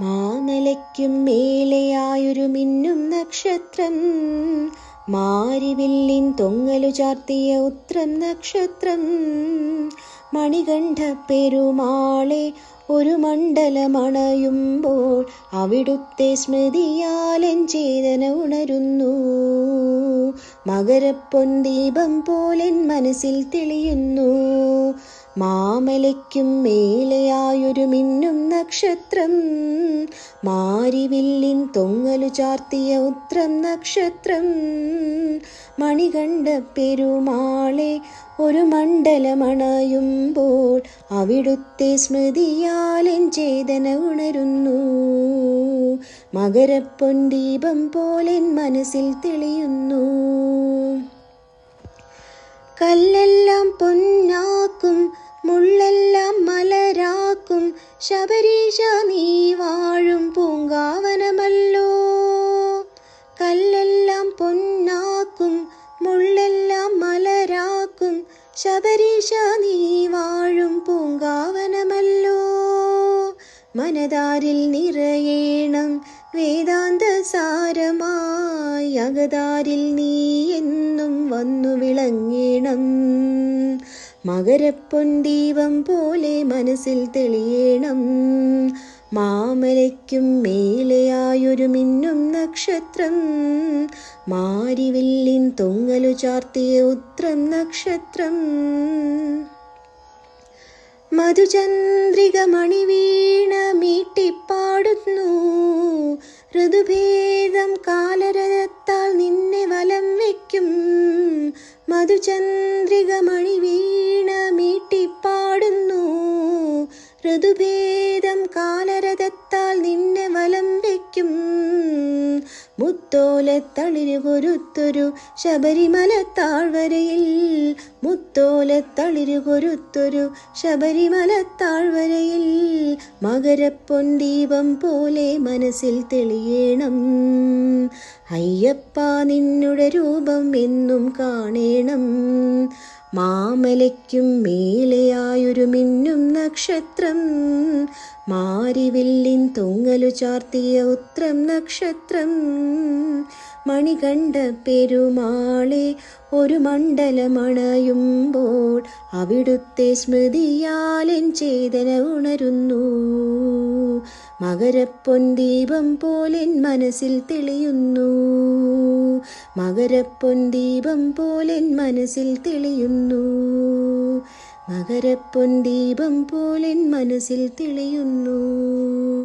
മാമലയ്ക്കും മേലെയായൊരു മിന്നും നക്ഷത്രം. മാരിവില്ലിൻ തൊങ്ങലു ചാർത്തിയ ഉത്രം നക്ഷത്രം. മണികണ്ഠ പെരുമാളെ ഒരു മണ്ഡലമണയുമ്പോൾ അവിടുത്തെ സ്മൃതിയാലൻ ചേതന ഉണരുന്നു. മകരപ്പൊന്തീപം പോലെൻ മനസ്സിൽ തെളിയുന്നു. മാമലയ്ക്കും മേലെയായൊരു മിന്നും നക്ഷത്രം. മാരിവില്ലിൻ തൊങ്ങലു ചാർത്തിയ ഉത്രം നക്ഷത്രം. മണികണ്ഠ പെരുമാളെ ഒരു മണ്ഡലമണയുമ്പോൾ അവിടുത്തെ സ്മൃതിയാലൻ ചേതന ഉണരുന്നു. മകരപ്പൊന്തീപം പോലെ മനസ്സിൽ തെളിയുന്നു. കല്ലെല്ലാം പൊന്നാക്കും മുള്ളെല്ലാം മലരാക്കും ശബരീശ നീ വാഴും പൂങ്കാവനമല്ലോ. കല്ലെല്ലാം പൊന്നാക്കും മുള്ളെല്ലാം മലരാക്കും ശബരീശ നീ വാഴും പൂങ്കാവനമല്ലോ. മനതാരിൽ നിറയേണം വേദാന്ത സാരമായി അകതാരിൽ നീ എന്നും വന്നു വിളങ്ങേണം. ദീപം പോലെ മനസ്സിൽ തെളിയണം. മാമലയ്ക്കും മേലെയായൊരു മിന്നും നക്ഷത്രം. മാരിവില്ലിൻ തൊങ്ങലു ചാർത്തിയ ഉത്രം നക്ഷത്രം. മധുചന്ദ്രിക മണിവീണ മീട്ടിപ്പാടുന്നു. ഋതുഭേദം കാലരഥത്താൽ നിന്നെ വലം വയ്ക്കും. മധുചന്ദ്രിക മണി വീണ മീട്ടിപ്പാടുന്നു. ഋതുഭേദം കാലരഥത്താൽ നിന്നെ വലം വയ്ക്കും. മുത്തോലത്തളിരു കൊരുത്തൊരു ശബരിമല താഴ്വരയിൽ. മുത്തോലത്തളിരുകൊരുത്തൊരു ശബരിമല താഴ്വരയിൽ. മകരപ്പൊന്തീപം പോലെ മനസ്സിൽ തെളിയണം. അയ്യപ്പ നിന്നുടെ രൂപം എന്നും കാണേണം. മാമലയ്ക്കും മേലെയായൊരു മിന്നും നക്ഷത്രം. മാരിവില്ലിൻ തൊങ്ങലു ചാർത്തിയ ഉത്രം നക്ഷത്രം. മണികണ്ഠ പെരുമാളെ ഒരു മണ്ഡലമണയുമ്പോൾ അവിടുത്തെ സ്മൃതിയാലെൻ ചേതന ഉണരുന്നു. ദീപം പോലെൻ മനസ്സിൽ തെളിയുന്നു. ദീപം പോലെൻ മനസ്സിൽ തെളിയുന്നു. മകരപ്പൊന്തീപം പോലെൻ മനസ്സിൽ തെളിയുന്നു.